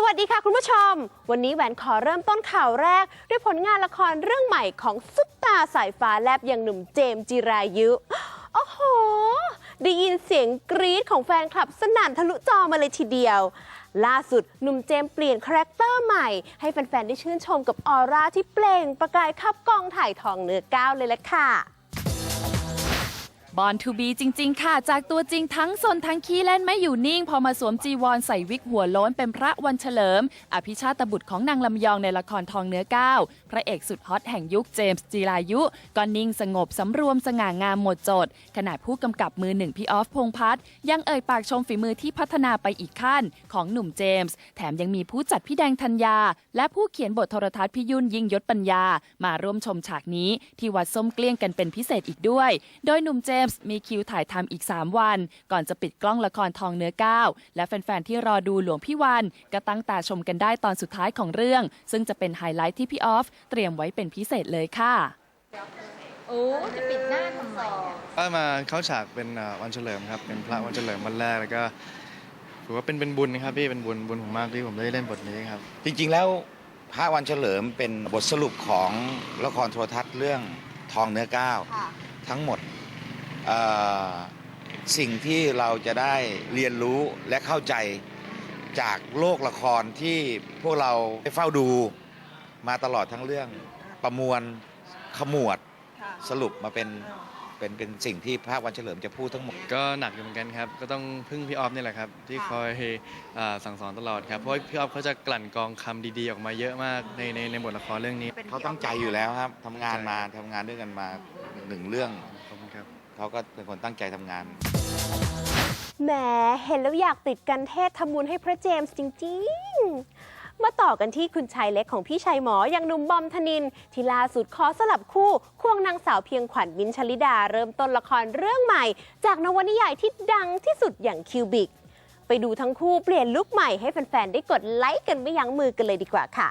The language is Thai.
สวัสดีค่ะคุณผู้ชม วันนี้แหวนขอเริ่มต้นข่าวแรก ด้วยผลงานละครเรื่องใหม่ของซุปตาสายฟ้าแลบอย่างหนุ่มเจมส์จิรายุโอ้โห ได้ยินเสียงกรี๊ดของแฟนคลับสนั่นทะลุจอมาเลยทีเดียว ล่าสุดหนุ่มเจมส์เปลี่ยนคาแรคเตอร์ใหม่ ให้แฟนๆได้ชื่นชมกับออร่าที่เปล่งประกายขับกองถ่ายทองเนื้อก้าวเลยละค่ะ บอลทูบีจริง ๆ ค่ะ จากตัวจริงทั้งสนทั้งขี้เล่นไม่อยู่นิ่ง พอมาสวมจีวรใส่วิกหัวโล้นเป็นพระวันเฉลิม อภิชาตบุตรของนางลำยองในละครทองเนื้อก้าวพระเอกสุดฮอตแห่งยุคเจมส์จีรายุก็นิ่งสงบสำรวมสง่างามหมดจด ขณะผู้กำกับมือหนึ่งพี่ออฟพงพัฒน์ยังเอ่ยปากชมฝีมือที่พัฒนาไปอีกขั้นของหนุ่มเจมส์แถมยังมีผู้จัดพี่แดงธัญญา และผู้เขียนบทโทรทัศน์พี่ยุ่นยิ่งยศปัญญา มาร่วมชมฉากนี้ที่วัดส้มเกลี้ยงกันเป็นพิเศษอีกด้วย โดยหนุ่มเจมส์มีคิวถ่ายทำอีก 3 วัน ก่อนจะปิดกล้องละครทองเนื้อก้าวและแฟนๆที่รอดูหลวงพี่วัน ก็ตั้งตาชมกันได้ตอนสุดท้ายของเรื่อง ซึ่งจะเป็นไฮไลท์ที่พี่ออฟ เตรียมไว้เป็นพิเศษเลยค่ะ โอ้จะปิดหน้าทำไมอะก็มาเข้าฉากเป็นอ่าวันเฉลิมครับเป็นพระวันเฉลิมวันแรกแล้วก็ถือว่าเป็นเป็นบุญนะครับพี่เป็นบุญบุญผมมากที่ผมได้เล่นบทนี้ครับ จริงๆ แล้วพระวันเฉลิมเป็นบทสรุปของละครโทรทัศน์เรื่องทองเนื้อก้าว ค่ะ ทั้งหมดเอ่อ สิ่งที่เราจะได้เรียนรู้และเข้าใจจากโลกละครที่พวกเราได้เฝ้าดูมาตลอดทั้งเรื่องประมวลขมวดสรุปมาเป็นเป็นเป็นสิ่งที่พระวันเฉลิมจะพูดทั้งหมด ก็หนักอยู่เหมือนกันครับ ก็ต้องพึ่งพี่ออฟนี่แหละครับ ที่คอยอ่าสั่งสอนตลอดครับเพราะว่าพี่ออฟเขาจะกลั่นกรองคำดีๆออกมาเยอะมากในในในบทละครเรื่องนี้เขาตั้งใจอยู่แล้วครับทำงานมาทำงานด้วยกันมาหนึ่งเรื่องขอบคุณครับ เขาก็เป็นคนตั้งใจทำงาน แหมเห็นแล้วอยากติดกันเทศทำบุญให้พระเจมส์จริงๆ มาต่อกันที่คุณชายเล็กของพี่ชายหมออย่างหนุ่มบอมธนิน ที่ล่าสุดขอสลับคู่ควงนางสาวเพียงขวัญมินท์ชลิดา เริ่มต้นละครเรื่องใหม่ จากนวนิยายที่ดังที่สุดอย่างคิวบิก ไปดูทั้งคู่เปลี่ยนลุคใหม่ให้แฟนๆ ได้กดไลค์กันไม่ยั้งมือกันเลยดีกว่าค่ะ